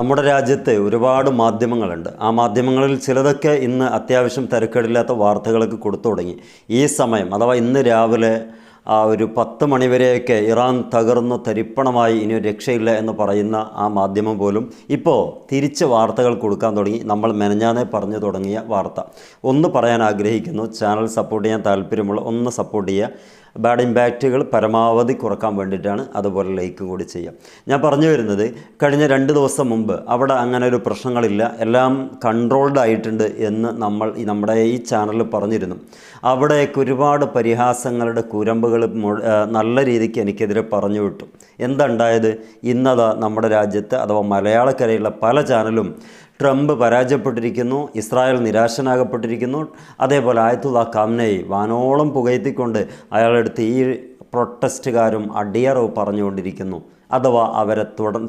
നമ്മുടെ രാജ്യത്ത് ഒരുപാട് മാധ്യമങ്ങളുണ്ട്. ആ മാധ്യമങ്ങളിൽ ചിലതൊക്കെ ഇന്ന് അത്യാവശ്യം തിരക്കേടില്ലാത്ത വാർത്തകളൊക്കെ കൊടുത്തു തുടങ്ങി. ഈ സമയം അഥവാ ഇന്ന് രാവിലെ ആ ഒരു പത്ത് മണിവരെയൊക്കെ ഇറാൻ തകർന്നു തരിപ്പണമായി ഇനി രക്ഷയില്ല എന്ന് പറയുന്ന ആ മാധ്യമം പോലും ഇപ്പോൾ തിരിച്ച് വാർത്തകൾ കൊടുക്കാൻ തുടങ്ങി. നമ്മൾ മെനഞ്ഞാനെ പറഞ്ഞു തുടങ്ങിയ വാർത്ത. ഒന്ന് പറയാൻ ആഗ്രഹിക്കുന്നു ചാനൽ സപ്പോർട്ട് ചെയ്യാൻ താല്പര്യമുള്ള ഒന്ന് സപ്പോർട്ട് ചെയ്യുക. ബാഡ് ഇമ്പാക്റ്റുകൾ പരമാവധി കുറയ്ക്കാൻ വേണ്ടിയിട്ടാണ് അതുപോലെ ലൈക്ക് കൂടി ചെയ്യാം ഞാൻ പറഞ്ഞു വരുന്നത് കഴിഞ്ഞ രണ്ട് ദിവസം മുമ്പ് അവിടെ അങ്ങനെ ഒരു പ്രശ്നങ്ങളില്ല. എല്ലാം കൺട്രോൾഡ് ആയിട്ടുണ്ട് എന്ന് നമ്മൾ നമ്മുടെ ഈ ചാനലിൽ പറഞ്ഞിരുന്നു. അവിടെയൊക്കെ ഒരുപാട് പരിഹാസങ്ങളുടെ കുരമ്പുകൾ നല്ല രീതിക്ക് എനിക്കെതിരെ പറഞ്ഞു വിട്ടു. എന്താ ഉണ്ടായത് ഇന്നതാ നമ്മുടെ രാജ്യത്ത് അഥവാ മലയാളക്കരയുള്ള പല ചാനലും ട്രംപ് പരാജയപ്പെട്ടിരിക്കുന്നു ഇസ്രായേൽ നിരാശനാകപ്പെട്ടിരിക്കുന്നു അതേപോലെ ആയത്തുള്ള കാംനയെ വാനോളം പുകയത്തിക്കൊണ്ട് അയാളെടുത്ത് ഈ പ്രൊട്ടസ്റ്റുകാരും അടിയറവ് പറഞ്ഞുകൊണ്ടിരിക്കുന്നു. അഥവാ അവരെ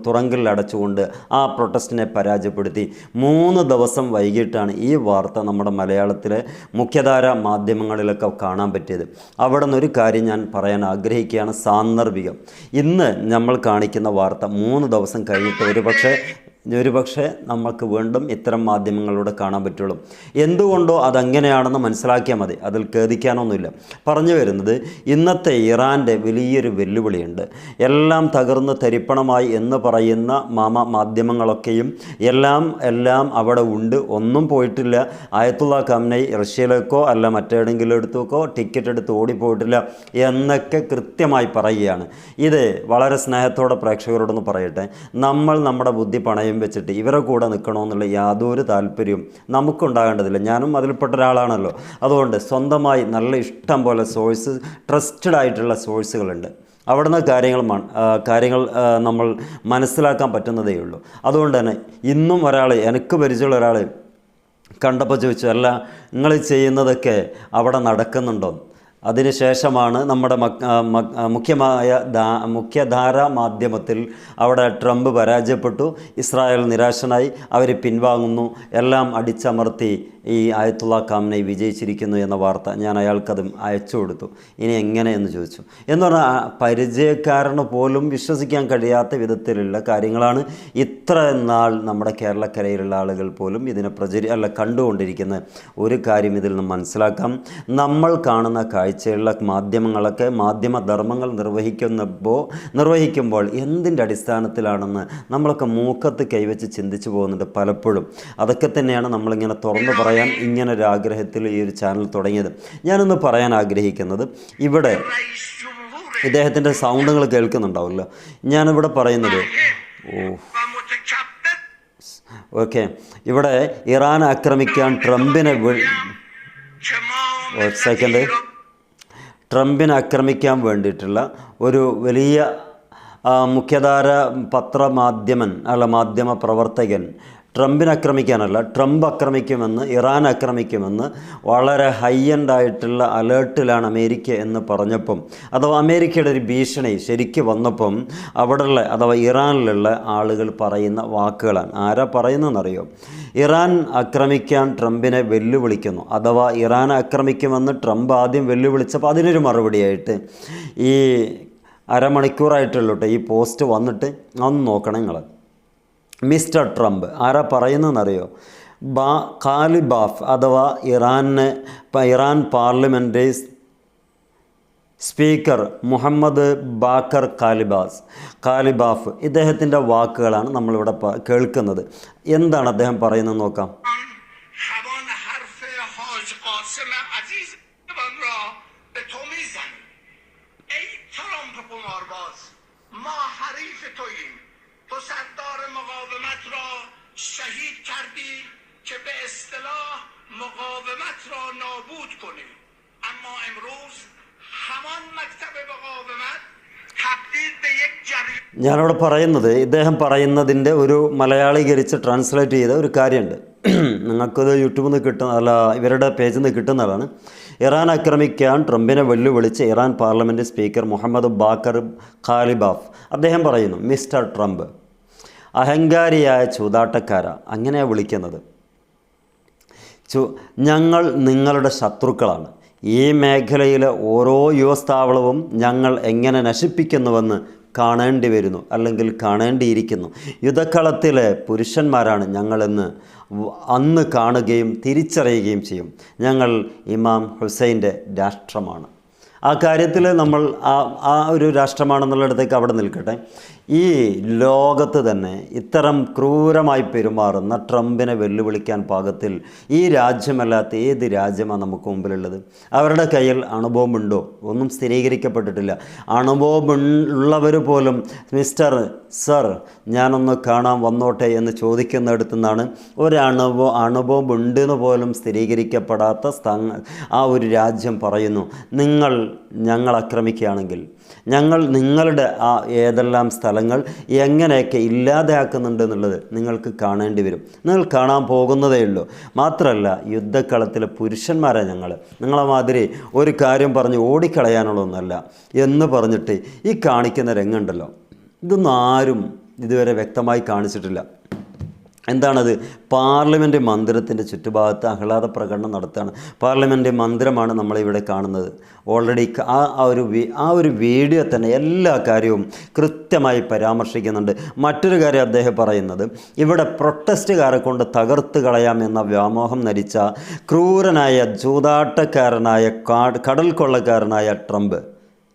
തുറങ്കിൽ അടച്ചുകൊണ്ട് ആ പ്രൊട്ടസ്റ്റിനെ പരാജയപ്പെടുത്തി. മൂന്ന് ദിവസം വൈകിട്ടാണ് ഈ വാർത്ത നമ്മുടെ മലയാളത്തിലെ മുഖ്യധാര മാധ്യമങ്ങളിലൊക്കെ കാണാൻ പറ്റിയത്. അവിടെ നിന്നൊരു കാര്യം ഞാൻ പറയാൻ ആഗ്രഹിക്കുകയാണ് സാന്ദർഭികം. ഇന്ന് നമ്മൾ കാണിക്കുന്ന വാർത്ത മൂന്ന് ദിവസം കഴിഞ്ഞിട്ട് ഒരു പക്ഷേ നമുക്ക് വീണ്ടും ഇത്തരം മാധ്യമങ്ങളിലൂടെ കാണാൻ പറ്റുള്ളൂ. എന്തുകൊണ്ടോ അതങ്ങനെയാണെന്ന് മനസ്സിലാക്കിയാൽ മതി. അതിൽ ഖേദിക്കാനൊന്നുമില്ല. പറഞ്ഞു വരുന്നത് ഇന്നത്തെ ഇറാന്റെ വലിയൊരു വെല്ലുവിളിയുണ്ട്. എല്ലാം തകർന്ന് തരിപ്പണമായി എന്ന് പറയുന്ന മാമ മാധ്യമങ്ങളൊക്കെയും എല്ലാം എല്ലാം അവിടെ ഉണ്ട്. ഒന്നും പോയിട്ടില്ല. ആയത്തുള്ള കമ്നൈ റഷ്യയിലേക്കോ അല്ല മറ്റേടെങ്കിലും എടുത്തേക്കോ ടിക്കറ്റ് എടുത്ത് ഓടിപ്പോയിട്ടില്ല എന്നൊക്കെ കൃത്യമായി പറയുകയാണ്. ഇത് വളരെ സ്നേഹത്തോടെ പ്രേക്ഷകരോടൊന്ന് പറയട്ടെ. നമ്മൾ നമ്മുടെ ബുദ്ധി പണയം വെച്ചിട്ട് ഇവരെ കൂടെ നിൽക്കണമെന്നുള്ള യാതൊരു താല്പര്യവും നമുക്കുണ്ടാകേണ്ടതില്ല. ഞാനും അതിൽപ്പെട്ട ഒരാളാണല്ലോ. അതുകൊണ്ട് സ്വന്തമായി നല്ല ഇഷ്ടം പോലെ സോഴ്സ് ട്രസ്റ്റഡ് ആയിട്ടുള്ള സോഴ്സുകളുണ്ട്. അവിടുന്ന് കാര്യങ്ങൾ കാര്യങ്ങൾ നമ്മൾ മനസ്സിലാക്കാൻ പറ്റുന്നതേ ഉള്ളൂ. അതുകൊണ്ട് തന്നെ ഇന്നും ഒരാൾ എനിക്ക് പരിചയമുള്ള ഒരാൾ കണ്ടപ്പോൾ ചോദിച്ചു അല്ല നിങ്ങൾ ചെയ്യുന്നതൊക്കെ അവിടെ നടക്കുന്നുണ്ടോ? അതിനുശേഷമാണ് നമ്മുടെ മുഖ്യമായ മുഖ്യധാര മാധ്യമത്തിൽ അവിടെ ട്രംപ് പരാജയപ്പെട്ടു ഇസ്രായേൽ നിരാശനായി അവർ പിൻവാങ്ങുന്നു എല്ലാം അടിച്ചമർത്തി ഈ ആയത്തുള്ള കാമിനെ വിജയിച്ചിരിക്കുന്നു എന്ന വാർത്ത ഞാൻ അയാൾക്കത് അയച്ചു കൊടുത്തു. ഇനി എങ്ങനെ എന്ന് ചോദിച്ചു. എന്ന് പറഞ്ഞാൽ പരിചയക്കാരന് പോലും വിശ്വസിക്കാൻ കഴിയാത്ത വിധത്തിലുള്ള കാര്യങ്ങളാണ് ഇത്ര നാൾ നമ്മുടെ കേരളക്കരയിലുള്ള ആളുകൾ പോലും ഇതിനെ പ്രചരി അല്ല കണ്ടുകൊണ്ടിരിക്കുന്ന ഒരു കാര്യം ഇതിൽ നിന്ന് മനസ്സിലാക്കാം. നമ്മൾ കാണുന്ന കാഴ്ചയുള്ള മാധ്യമങ്ങളൊക്കെ മാധ്യമധർമ്മങ്ങൾ നിർവഹിക്കുന്നപ്പോൾ നിർവഹിക്കുമ്പോൾ എന്തിന്റെ അടിസ്ഥാനത്തിലാണെന്ന് നമ്മളൊക്കെ മൂക്കത്ത് കൈവച്ച് ചിന്തിച്ചു പോകുന്നുണ്ട് പലപ്പോഴും. അതൊക്കെ തന്നെയാണ് നമ്മളിങ്ങനെ തുറന്നു പറയാൻ ഇങ്ങനൊരു ആഗ്രഹത്തിൽ ഈ ഒരു ചാനൽ തുടങ്ങിയത്. ഞാനൊന്ന് പറയാൻ ആഗ്രഹിക്കുന്നത് ഇവിടെ ഇദ്ദേഹത്തിന്റെ സൗണ്ടുകൾ കേൾക്കുന്നുണ്ടാവുമല്ലോ. ഞാനിവിടെ പറയുന്നത് ഓ ഓക്കെ. ഇവിടെ ഇറാൻ ആക്രമിക്കാൻ ട്രംപിനെ സെക്കൻഡ് ട്രംപിനെ ആക്രമിക്കാൻ വേണ്ടിയിട്ടുള്ള ഒരു വലിയ മുഖ്യധാര പത്രമാധ്യമൻ അല്ല മാധ്യമ പ്രവർത്തകൻ ട്രംപിനെ ആക്രമിക്കാനല്ല ട്രംപ് ആക്രമിക്കുമെന്ന് ഇറാൻ ആക്രമിക്കുമെന്ന് വളരെ ഹൈ എൻഡ് ആയിട്ടുള്ള അലേർട്ടിലാണ് അമേരിക്ക എന്ന് പറഞ്ഞപ്പം അഥവാ അമേരിക്കയുടെ ഒരു ഭീഷണി ശരിക്ക് വന്നപ്പം അവിടെയുള്ള അഥവാ ഇറാനിലുള്ള ആളുകൾ പറയുന്ന വാക്കുകളാണ്. ആരാ പറയുന്നതെന്നറിയോ? ഇറാൻ ആക്രമിക്കാൻ ട്രംപിനെ വെല്ലുവിളിക്കുന്നു. അഥവാ ഇറാൻ ആക്രമിക്കുമെന്ന് ട്രംപ് ആദ്യം വെല്ലുവിളിച്ചപ്പോൾ അതിനൊരു മറുപടിയായിട്ട് ഈ അരമണിക്കൂറായിട്ടുള്ളൂ കേട്ടോ ഈ പോസ്റ്റ് വന്നിട്ട് ഒന്ന് നോക്കണം നിങ്ങൾ മിസ്റ്റർ ട്രംപ് ആരാ പറയുന്നതെന്നറിയോ? ബാ ഖാലിബാഫ് അഥവാ ഇറാനെ Iran parliamentary speaker Mohammad Baqer കാലിബാസ് Ghalibaf. ഇദ്ദേഹത്തിന്റെ വാക്കുകളാണ് നമ്മളിവിടെ കേൾക്കുന്നത്. എന്താണ് അദ്ദേഹം പറയുന്നത് നോക്കാം. ഞാനവിടെ പറയുന്നത് ഇദ്ദേഹം പറയുന്നതിന്റെ ഒരു മലയാളീകരിച്ച് ട്രാൻസ്ലേറ്റ് ചെയ്ത ഒരു കാര്യമുണ്ട്. നിങ്ങൾക്കത് യൂട്യൂബിൽ നിന്ന് കിട്ടുന്ന അല്ല ഇവരുടെ പേജിൽ നിന്ന് കിട്ടുന്നതാണ്. ഇറാൻ ആക്രമിക്കാൻ ട്രംപിനെ വെല്ലുവിളിച്ച് Iran parliament speaker Mohammad Baqer Ghalibaf. അദ്ദേഹം പറയുന്നു മിസ്റ്റർ ട്രംപ് അഹങ്കാരിയായ ചൂതാട്ടക്കാര അങ്ങനെയാണ് വിളിക്കുന്നത്. ചു ഞങ്ങൾ നിങ്ങളുടെ ശത്രുക്കളാണ്. ഈ മേഖലയിലെ ഓരോ യുവസ്ഥാവളവും ഞങ്ങൾ എങ്ങനെ നശിപ്പിക്കുന്നുവെന്ന് കാണേണ്ടി വരുന്നു അല്ലെങ്കിൽ കാണേണ്ടിയിരിക്കുന്നു. യുദ്ധക്കളത്തിലെ പുരുഷന്മാരാണ് ഞങ്ങളെന്ന് അന്ന് കാണുകയും തിരിച്ചറിയുകയും ചെയ്യും. ഞങ്ങൾ ഇമാം ഹുസൈന്റെ രാഷ്ട്രമാണ്. ആ കാര്യത്തിൽ നമ്മൾ ആ ആ ഒരു രാഷ്ട്രമാണെന്നുള്ളിടത്തേക്ക് അവിടെ നിൽക്കട്ടെ. ഈ ലോകത്ത് തന്നെ ഇത്തരം ക്രൂരമായി പെരുമാറുന്ന ട്രംപിനെ വെല്ലുവിളിക്കാൻ പാകത്തിൽ ഈ രാജ്യമല്ലാത്ത ഏത് രാജ്യമാണ് നമുക്ക് മുമ്പിലുള്ളത്? അവരുടെ കയ്യിൽ അണുബോംബുണ്ടോ? ഒന്നും സ്ഥിരീകരിക്കപ്പെട്ടിട്ടില്ല. അണുബോംബ് ഉള്ളവർ പോലും മിസ്റ്റർ സർ ഞാനൊന്ന് കാണാൻ വന്നോട്ടെ എന്ന് ചോദിക്കുന്നിടത്തു നിന്നാണ് ഒരു അണുബോ അണുബോംബ് ഉണ്ടെന്ന് പോലും സ്ഥിരീകരിക്കപ്പെടാത്ത സ്ഥ ആ ഒരു രാജ്യം പറയുന്നു. നിങ്ങൾ ഞങ്ങൾ ആക്രമിക്കുകയാണെങ്കിൽ ഞങ്ങൾ നിങ്ങളുടെ ആ ഏതെല്ലാം സ്ഥലങ്ങൾ എങ്ങനെയൊക്കെ ഇല്ലാതെയാക്കുന്നുണ്ട് എന്നുള്ളത് നിങ്ങൾക്ക് കാണേണ്ടി വരും. നിങ്ങൾ കാണാൻ പോകുന്നതേ ഉള്ളൂ. മാത്രമല്ല യുദ്ധക്കളത്തിലെ പുരുഷന്മാരെ ഞങ്ങൾ. നിങ്ങളെ മാതിരി ഒരു കാര്യം പറഞ്ഞ് ഓടിക്കളയാനുള്ളതൊന്നല്ല എന്ന് പറഞ്ഞിട്ട് ഈ കാണിക്കുന്ന രംഗമുണ്ടല്ലോ. ഇതൊന്നും ആരും ഇതുവരെ വ്യക്തമായി കാണിച്ചിട്ടില്ല. എന്താണത്? പാർലമെന്റ് മന്ദിരത്തിന്റെ ചുറ്റുഭാഗത്ത് ആഹ്ലാദ പ്രകടനം നടത്തുകയാണ്. പാർലമെന്റ് മന്ദിരമാണ് നമ്മളിവിടെ കാണുന്നത്. ഓൾറെഡി ആ ഒരു ആ ഒരു വീഡിയോ തന്നെ എല്ലാ കാര്യവും കൃത്യമായി പരാമർശിക്കുന്നുണ്ട്. മറ്റൊരു കാര്യം അദ്ദേഹം പറയുന്നത് ഇവിടെ പ്രൊട്ടസ്റ്റുകാരെ കൊണ്ട് തകർത്ത് കളയാം എന്ന വ്യാമോഹം നരിച്ച ക്രൂരനായ ചൂതാട്ടക്കാരനായ കാട് കടൽ കൊള്ളക്കാരനായ ട്രംപ്.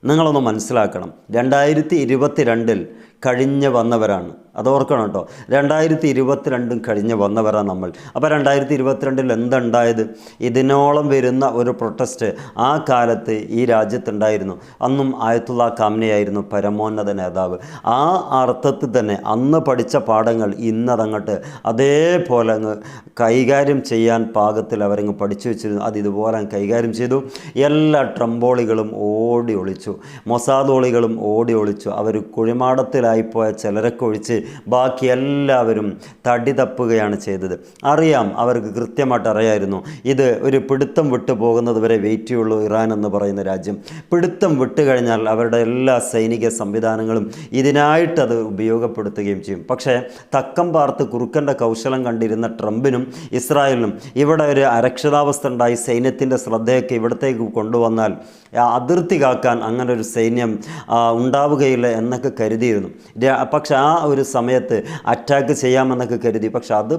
നിങ്ങളൊന്ന് മനസ്സിലാക്കണം. രണ്ടായിരത്തി ഇരുപത്തിരണ്ടിൽ കഴിഞ്ഞ് വന്നവരാണ്. അത് ഓർക്കണം കേട്ടോ. രണ്ടായിരത്തി ഇരുപത്തിരണ്ടും കഴിഞ്ഞ് വന്നവരാണ് നമ്മൾ. അപ്പോൾ രണ്ടായിരത്തി ഇരുപത്തിരണ്ടിൽ എന്തുണ്ടായത്? ഇതിനോളം വരുന്ന ഒരു പ്രൊട്ടസ്റ്റ് ആ കാലത്ത് ഈ രാജ്യത്തുണ്ടായിരുന്നു. അന്നും ആയത്തുള്ള കാമനയായിരുന്നു പരമോന്നത നേതാവ്. ആ അർത്ഥത്തിൽ തന്നെ അന്ന് പഠിച്ച പാഠങ്ങൾ ഇന്നതങ്ങോട്ട് അതേപോലെ അങ്ങ് കൈകാര്യം ചെയ്യാൻ പാകത്തിൽ അവരങ്ങ് പഠിച്ചു വെച്ചിരുന്നു. അത് ഇതുപോലെ കൈകാര്യം ചെയ്തു. എല്ലാ ട്രംബോളികളും ഓടി ഒളിച്ചു. മൊസാദോളികളും ഓടി ഒളിച്ചു. അവർ കുഴിമാടത്തിലായിപ്പോയ ചിലരൊക്കെ ഒഴിച്ച് ബാക്കി എല്ലാവരും തടി തപ്പുകയാണ് ചെയ്തത്. അറിയാം അവർക്ക് കൃത്യമായിട്ട് അറിയായിരുന്നു. ഇത് ഒരു പിടുത്തം വിട്ടു പോകുന്നത് വരെ വെയിറ്റ് ചെയ്യുള്ളൂ ഇറാൻ എന്ന് പറയുന്ന രാജ്യം. പിടുത്തം വിട്ടു കഴിഞ്ഞാൽ അവരുടെ എല്ലാ സൈനിക സംവിധാനങ്ങളും ഇതിനായിട്ട് അത് ഉപയോഗപ്പെടുത്തുകയും ചെയ്യും. പക്ഷേ തക്കം പാർത്ത് കുറുക്കന്റെ കൗശലം കണ്ടിരുന്ന ട്രംപിനും ഇസ്രായേലിനും ഇവിടെ ഒരു അരക്ഷിതാവസ്ഥ ഉണ്ടായി. സൈന്യത്തിന്റെ ശ്രദ്ധയൊക്കെ ഇവിടത്തേക്ക് കൊണ്ടുവന്നാൽ അതിർത്തി കാക്കാൻ അങ്ങനെ ഒരു സൈന്യം ഉണ്ടാവുകയില്ല എന്നൊക്കെ കരുതിയിരുന്നു. പക്ഷെ ആ ഒരു സമയത്ത് അറ്റാക്ക് ചെയ്യാമെന്നൊക്കെ കരുതി. പക്ഷെ അത്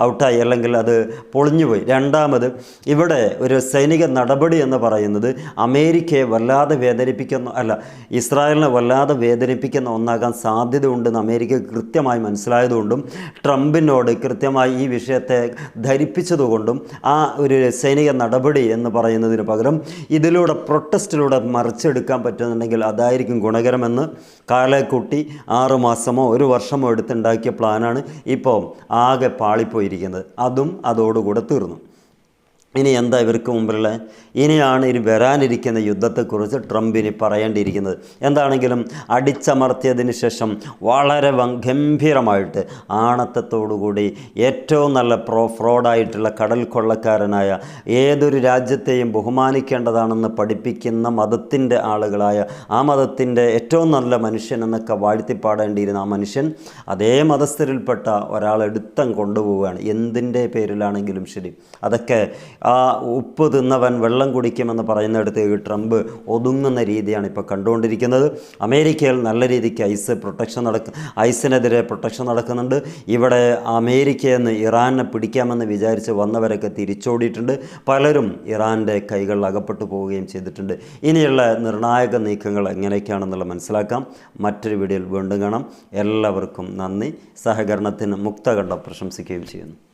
ഔട്ടായി അല്ലെങ്കിൽ അത് പൊളിഞ്ഞുപോയി രണ്ടാമത് ഇവിടെ ഒരു സൈനിക നടപടി എന്ന് പറയുന്നത് അമേരിക്കയെ വല്ലാതെ വേദനിപ്പിക്കുന്ന അല്ല ഇസ്രായേലിനെ വല്ലാതെ വേദനിപ്പിക്കുന്ന ഒന്നാകാൻ സാധ്യതയുണ്ടെന്ന് അമേരിക്ക കൃത്യമായി മനസ്സിലായതുകൊണ്ടും ട്രംപിനോട് കൃത്യമായി ഈ വിഷയത്തെ ധരിപ്പിച്ചതുകൊണ്ടും ആ ഒരു സൈനിക നടപടി എന്ന് പറയുന്നതിന് പകരം ഇതിലൂടെ പ്രൊട്ടസ്റ്റിലൂടെ മറിച്ചെടുക്കാൻ പറ്റുന്നുണ്ടെങ്കിൽ അതായിരിക്കും ഗുണകരമെന്ന് കാലക്കൂട്ടി ആറ് മാസമോ ഒരു വർഷമോ എടുത്തുണ്ടാക്കിയ പ്ലാനാണ് ഇപ്പോൾ ആകെ പാളിപ്പോയിരിക്കുന്നത്. അതും അതോടുകൂടെ തീർന്നു. ഇനി എന്താ ഇവർക്ക് മുമ്പിലുള്ള? ഇനിയാണ് ഇനി വരാനിരിക്കുന്ന യുദ്ധത്തെക്കുറിച്ച് ട്രംപ് ഇനി പറയേണ്ടിയിരിക്കുന്നത്. എന്താണെങ്കിലും അടിച്ചമർത്തിയതിന് ശേഷം വളരെ ഗംഭീരമായിട്ട് ആണത്തത്തോടുകൂടി ഏറ്റവും നല്ല പ്രോ ഫ്രോഡായിട്ടുള്ള കടൽ കൊള്ളക്കാരനായ ഏതൊരു രാജ്യത്തെയും ബഹുമാനിക്കേണ്ടതാണെന്ന് പഠിപ്പിക്കുന്ന മതത്തിന്റെ ആളുകളായ ആ മതത്തിന്റെ ഏറ്റവും നല്ല മനുഷ്യൻ എന്നൊക്കെ വാഴ്ത്തിപ്പാടേണ്ടിയിരുന്ന ആ മനുഷ്യൻ അതേ മതസ്ഥരിൽപ്പെട്ട ഒരാളെടുത്തം കൊണ്ടുപോവുകയാണ്. എന്തിന്റെ പേരിലാണെങ്കിലും ശരി. അതൊക്കെ ആ ഉപ്പ് തിന്നവൻ വെള്ളം കുടിക്കുമെന്ന് പറയുന്നിടത്തേക്ക് ട്രംപ് ഒതുങ്ങുന്ന രീതിയാണ് ഇപ്പോൾ കണ്ടുകൊണ്ടിരിക്കുന്നത്. അമേരിക്കയിൽ നല്ല രീതിക്ക് ഐസ് പ്രൊട്ടക്ഷൻ നടക്ക ഐസിനെതിരെ പ്രൊട്ടക്ഷൻ നടക്കുന്നുണ്ട്. ഇവിടെ അമേരിക്കയിൽ നിന്ന് ഇറാനെ പിടിക്കാമെന്ന് വിചാരിച്ച് വന്നവരൊക്കെ തിരിച്ചോടിയിട്ടുണ്ട്. പലരും ഇറാന്റെ കൈകളിൽ അകപ്പെട്ടു പോവുകയും ചെയ്തിട്ടുണ്ട്. ഇനിയുള്ള നിർണായക നീക്കങ്ങൾ എങ്ങനെയൊക്കെയാണെന്നുള്ള മനസ്സിലാക്കാം. മറ്റൊരു വീഡിയോയിൽ വീണ്ടും കാണാം. എല്ലാവർക്കും നന്ദി. സഹകരണത്തിന് മുക്തകണ്ഠം. പ്രശംസിക്കുകയും ചെയ്യുന്നു.